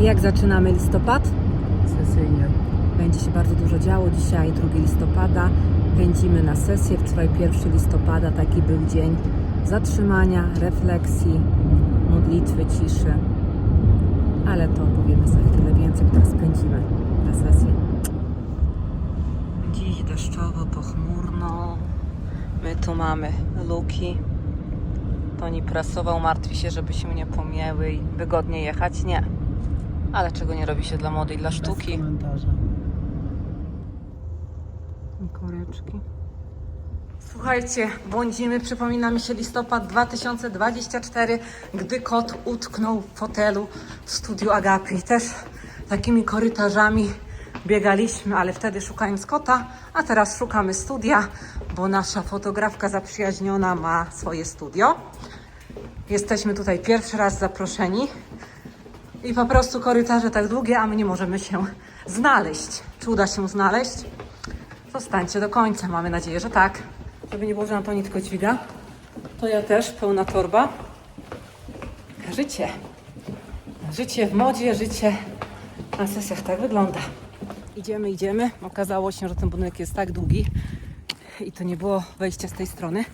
I jak zaczynamy listopad? Sesyjnie. Będzie się bardzo dużo działo. Dzisiaj 2 listopada. Pędzimy na sesję. Wczoraj 1 listopada. Taki był dzień zatrzymania, refleksji, modlitwy, ciszy. Ale to powiemy za chwilę więcej. Teraz pędzimy na sesję. Dziś deszczowo, pochmurno. My tu mamy luki. Toni prasował, martwi się, żeby się nie pomięły i wygodnie jechać. Nie. Ale czego nie robi się dla młodej, dla Bez sztuki. komentarza. I koreczki. Słuchajcie, błądzimy, przypomina mi się listopad 2024, gdy kot utknął w fotelu w studiu Agapy. I też takimi korytarzami biegaliśmy, ale wtedy szukając kota, a teraz szukamy studia, bo nasza fotografka zaprzyjaźniona ma swoje studio. Jesteśmy tutaj pierwszy raz zaproszeni i po prostu korytarze tak długie, a my nie możemy się znaleźć. Czy uda się znaleźć? Zostańcie do końca. Mamy nadzieję, że tak. Żeby nie było, że Antoni tylko dźwiga. To ja też, pełna torba. Życie. Życie w modzie, życie na sesjach tak wygląda. Idziemy, idziemy. Okazało się, że ten budynek jest tak długi i to nie było wejścia z tej strony.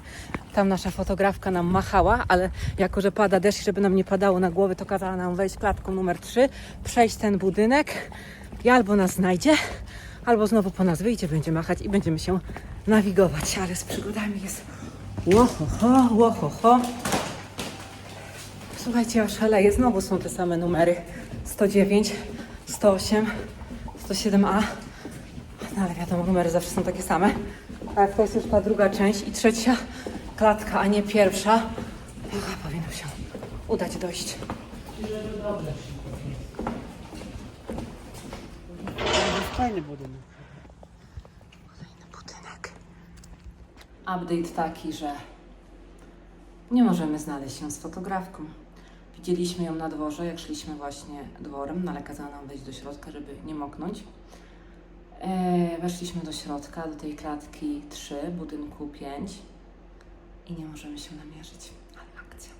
Tam nasza fotografka nam machała, ale jako, że pada deszcz, żeby nam nie padało na głowy, to kazała nam wejść klatką numer 3, przejść ten budynek i albo nas znajdzie, albo znowu po nas wyjdzie, będzie machać i będziemy się nawigować. Ale z przygodami jest łohoho, łohoho. Słuchajcie, ja szaleję. Znowu są te same numery. 109, 108, 107A. No ale wiadomo, numery zawsze są takie same. A to jest już ta druga część i trzecia klatka, a nie pierwsza, chyba powinno się udać dojść. Fajny budynek. Kolejny budynek. Update taki, że nie możemy znaleźć się z fotografką. Widzieliśmy ją na dworze, jak szliśmy właśnie dworem, no ale kazała nam wejść do środka, żeby nie moknąć. E, weszliśmy do środka, do tej klatki 3, budynku 5 i nie możemy się namierzyć. Ale akcja.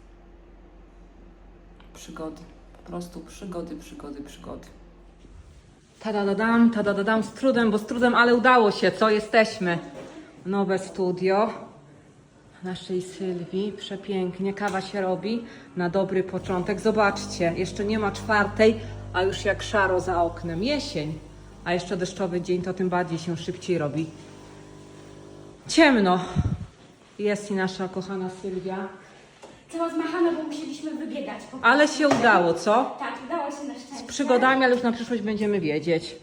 Przygody. Po prostu przygody, przygody, przygody. Tadadadam, tadadadam z trudem, bo z trudem, ale udało się, co? Jesteśmy. Nowe studio naszej Sylwii. Przepięknie, kawa się robi na dobry początek. Zobaczcie, jeszcze nie ma czwartej, a już jak szaro za oknem. Jesień, a jeszcze deszczowy dzień, to tym bardziej się szybciej robi. Ciemno. Jest i nasza kochana Sylwia. Cała zmachana, bo musieliśmy wybiegać. Po Ale się udało, co? Tak, udało się na szczęście. Przygodami, ale już na przyszłość będziemy wiedzieć.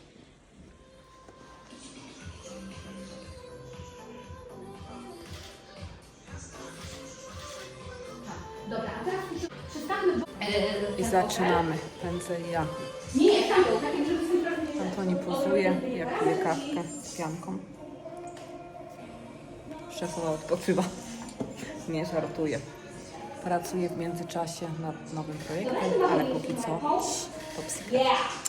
Dobra, a teraz przestawmy... Bo... I zaczynamy. Pędzę ja. Nie, nie, tam był, takim, żeby sobie Antoni pozuje, jak pije kawkę z pianką. Szefowa odpoczywa. Nie żartuje. Pracuje w międzyczasie nad nowym projektem, ale póki co to psy. Yeah!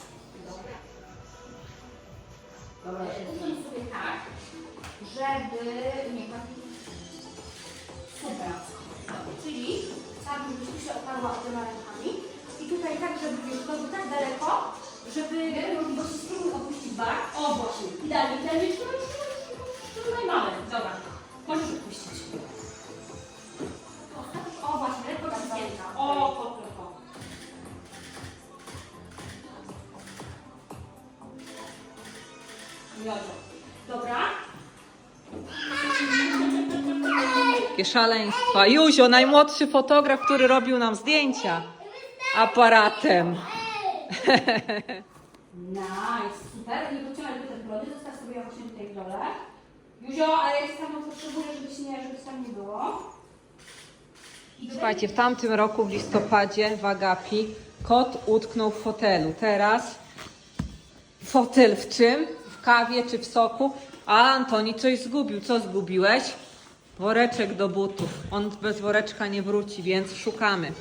Dobra, sobie tak, żeby... Nie, tak... Czyli chciałabym, żebyś się oparła obyma rękami i tutaj tak, żeby wiesz, to tak daleko, żeby możliwości spróbuj opuścić bar. O, właśnie. Idealnie, idealnie. Trzymaj, trzymaj. Trzymaj mamy. Dobra. Możesz odpuścić. O, właśnie, lekko naciśnięta. O, o, o, o. Miodzo. Dobra. Jakie szaleństwa. Józio, najmłodszy fotograf, który robił nam zdjęcia aparatem. Nice, super. Nie dociągaj do tej brody, zostaw sobie ją właśnie tutaj w Józio, ale jak tam potrzebuję, żebyś nie, tam nie było. Słuchajcie, w tamtym roku w listopadzie w Agapi kot utknął w fotelu. Teraz fotel w czym? W kawie czy w soku? A Antoni coś zgubił. Co zgubiłeś? Woreczek do butów. On bez woreczka nie wróci, więc szukamy.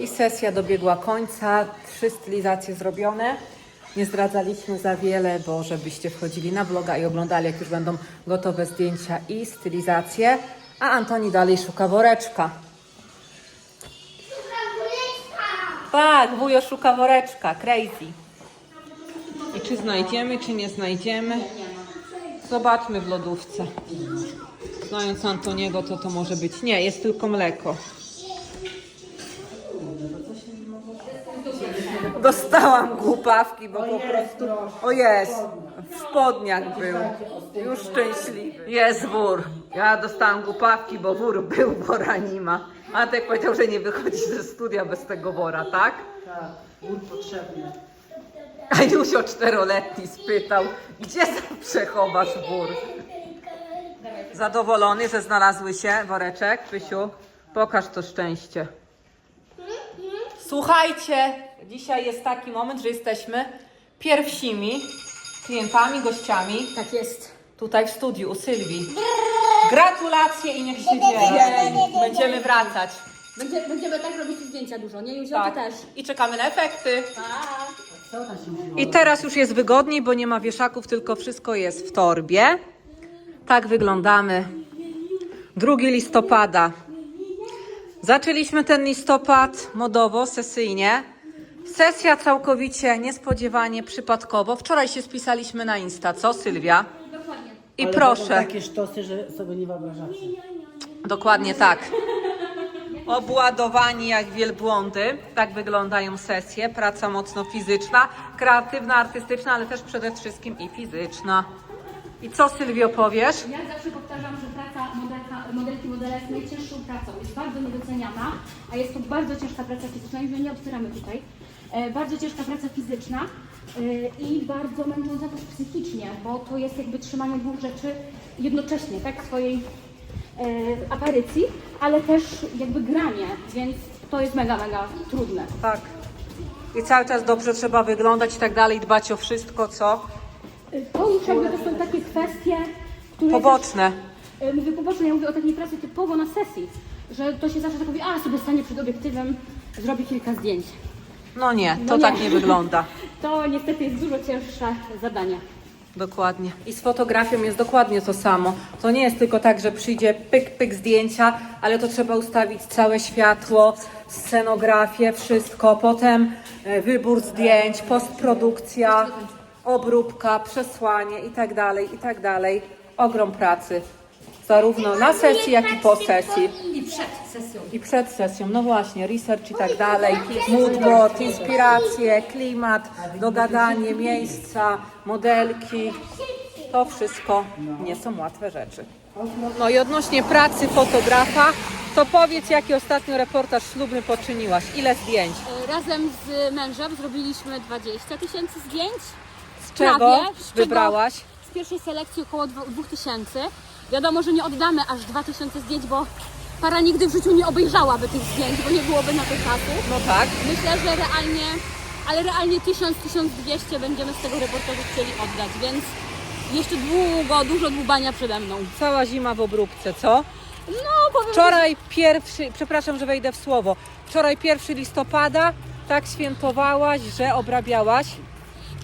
I sesja dobiegła końca. Trzy stylizacje zrobione. Nie zdradzaliśmy za wiele, bo żebyście wchodzili na vloga i oglądali, jak już będą gotowe zdjęcia i stylizacje. A Antoni dalej szuka woreczka. Tak, wujo szuka woreczka, crazy. I czy znajdziemy, czy nie znajdziemy? Zobaczmy w lodówce. Znając Antoniego, to to może być. Nie, jest tylko mleko. Dostałam głupawki, bo po prostu. O jest, w spodniach był. Już szczęśliwy. Jest wór. Ja dostałam głupawki, bo wór był, wora nie ma. Antek powiedział, że nie wychodzi ze studia bez tego wora, tak? Tak, wór potrzebny. A Józio czteroletni spytał, gdzie zawsze chowasz wór? Zadowolony, że znalazły się woreczek, Pysiu? Pokaż to szczęście. Słuchajcie, dzisiaj jest taki moment, że jesteśmy pierwszymi klientami, gościami Tak jest. tutaj w studiu u Sylwii. Gratulacje i niech się dzieje. Będziemy wracać. Będzie, będziemy tak robić zdjęcia dużo, nie Józio? Tak. Ty też. I czekamy na efekty. I teraz już jest wygodniej, bo nie ma wieszaków, tylko wszystko jest w torbie. Tak wyglądamy. 2 listopada. Zaczęliśmy ten listopad modowo, sesyjnie. Sesja całkowicie niespodziewanie, przypadkowo. Wczoraj się spisaliśmy na Insta, co Sylwia? Dokładnie. I Ale proszę. będą takie sztosy, że sobie nie wyobrażacie. Dokładnie tak. Obładowani jak wielbłądy. Tak wyglądają sesje. Praca mocno fizyczna, kreatywna, artystyczna, ale też przede wszystkim i fizyczna. I co Sylwio powiesz? Ja zawsze powtarzam, że praca modelka, modelki modela jest najcięższą pracą. Jest bardzo niedoceniana, a jest to bardzo ciężka praca fizyczna. Już jej nie otwieramy tutaj. E, bardzo ciężka praca fizyczna e, i bardzo męcząca też psychicznie, bo to jest jakby trzymanie dwóch rzeczy jednocześnie, tak? Swojej e, aparycji, ale też jakby granie, więc to jest mega, mega trudne. Tak. I cały czas dobrze trzeba wyglądać i tak dalej, dbać o wszystko, co? To już jakby to są takie kwestie, które... Poboczne. Też, mówię poboczne, ja mówię o takiej pracy typowo na sesji, że to się zawsze tak mówi, a sobie stanie przed obiektywem, zrobi kilka zdjęć. No nie, to No nie. tak nie wygląda. To niestety jest dużo cięższe zadanie. Dokładnie. I z fotografią jest dokładnie to samo. To nie jest tylko tak, że przyjdzie pyk, pyk zdjęcia, ale to trzeba ustawić całe światło, scenografię, wszystko. Potem e, wybór zdjęć, postprodukcja, obróbka, przesłanie i tak dalej, i tak dalej. Ogrom pracy. Zarówno na sesji, jak i po sesji. I przed sesją. I przed sesją, no właśnie, research i tak dalej, moodboard, inspiracje, klimat, dogadanie, miejsca, modelki. To wszystko nie są łatwe rzeczy. No i odnośnie pracy fotografa, to powiedz, jaki ostatnio reportaż ślubny poczyniłaś? Ile zdjęć? Razem z mężem zrobiliśmy 20 tysięcy zdjęć. Z czego Prawie, z czego- wybrałaś? Z pierwszej selekcji około 2000. Wiadomo, że nie oddamy aż 2000 zdjęć, bo para nigdy w życiu nie obejrzałaby tych zdjęć, bo nie byłoby na to czasu. No tak. Myślę, że realnie, ale realnie 1000-1200 będziemy z tego reportażu chcieli oddać, więc jeszcze długo, dużo dłubania przede mną. Cała zima w obróbce, co? No, powiem, Wczoraj pierwszy, przepraszam, że wejdę w słowo. Wczoraj pierwszy listopada tak świętowałaś, że obrabiałaś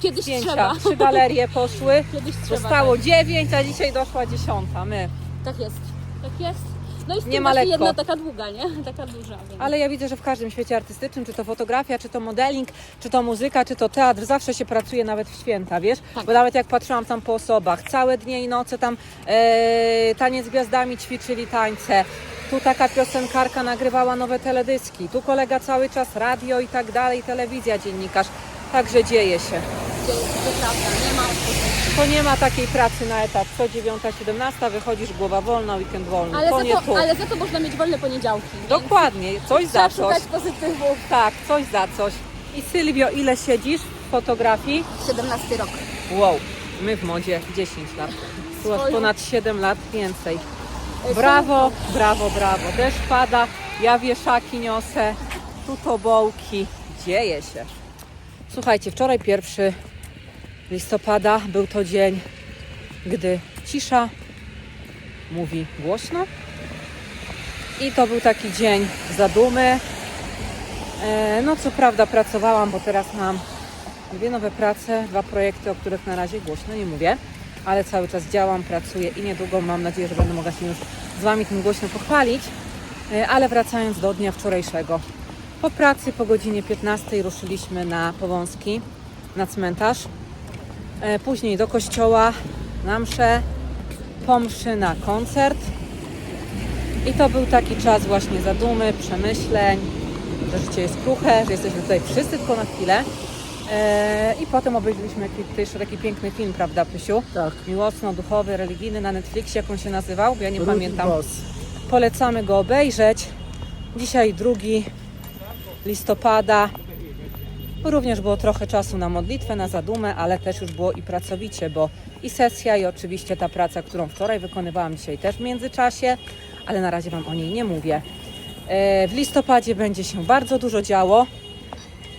kiedyś zdjęcia. trzeba. Trzy galerie poszły. Kiedyś trzeba. Zostało dziewięć, a dzisiaj doszła dziesiąta. My. Tak jest, tak jest. No i z Nie ma lekko. jedna taka długa, nie? Taka duża. Więc. Ale ja widzę, że w każdym świecie artystycznym, czy to fotografia, czy to modeling, czy to muzyka, czy to teatr, zawsze się pracuje nawet w święta, wiesz? Tak. Bo nawet jak patrzyłam tam po osobach, całe dnie i noce tam e, taniec z gwiazdami ćwiczyli tańce. Tu taka piosenkarka nagrywała nowe teledyski, tu kolega cały czas radio i tak dalej, telewizja, dziennikarz. Także dzieje się. To prawda, nie ma. To nie ma takiej pracy na etat. Co 9-17 wychodzisz, głowa wolna, weekend wolny. Ale za to, tu. ale za to można mieć wolne poniedziałki. więc Dokładnie, coś za coś. szukać pozytywów. Tak, coś za coś. I Sylwio, ile siedzisz w fotografii? 17 rok. Wow, my w modzie 10 lat. Tu aż Swoją- ponad 7 lat więcej. E, Brawo, brawo, brawo. Deszcz pada, ja wieszaki niosę, tu tobołki. Dzieje się. Słuchajcie, wczoraj pierwszy listopada był to dzień, gdy cisza mówi głośno. I to był taki dzień zadumy. E, No co prawda pracowałam, bo teraz mam dwie nowe prace, dwa projekty, o których na razie głośno nie mówię, ale cały czas działam, pracuję i niedługo mam nadzieję, że będę mogła się już z Wami tym głośno pochwalić. E, Ale wracając do dnia wczorajszego. Po pracy po godzinie 15 ruszyliśmy na Powązki, na cmentarz. E, Później do kościoła, na mszę, po mszy na koncert. I to był taki czas właśnie zadumy, przemyśleń, że życie jest kruche, że jesteśmy tutaj wszyscy tylko na chwilę. E, I potem obejrzeliśmy też taki piękny film, prawda, Pysiu? Tak. Miłosno-duchowy, religijny na Netflixie, jak on się nazywał, bo ja nie Rudy pamiętam. Boss. Polecamy go obejrzeć. Dzisiaj 2 listopada. Również było trochę czasu na modlitwę, na zadumę, ale też już było i pracowicie, bo i sesja, i oczywiście ta praca, którą wczoraj wykonywałam dzisiaj też w międzyczasie, ale na razie Wam o niej nie mówię. E, W listopadzie będzie się bardzo dużo działo,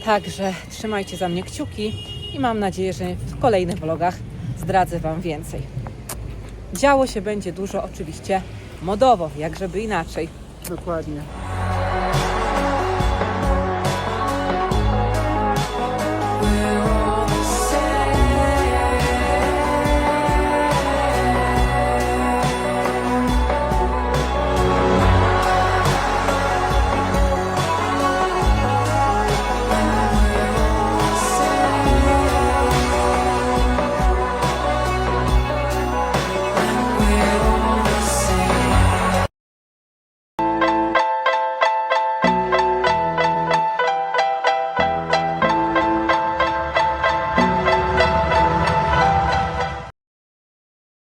także trzymajcie za mnie kciuki i mam nadzieję, że w kolejnych vlogach zdradzę Wam więcej. Działo się będzie dużo oczywiście modowo, jak żeby inaczej. Dokładnie.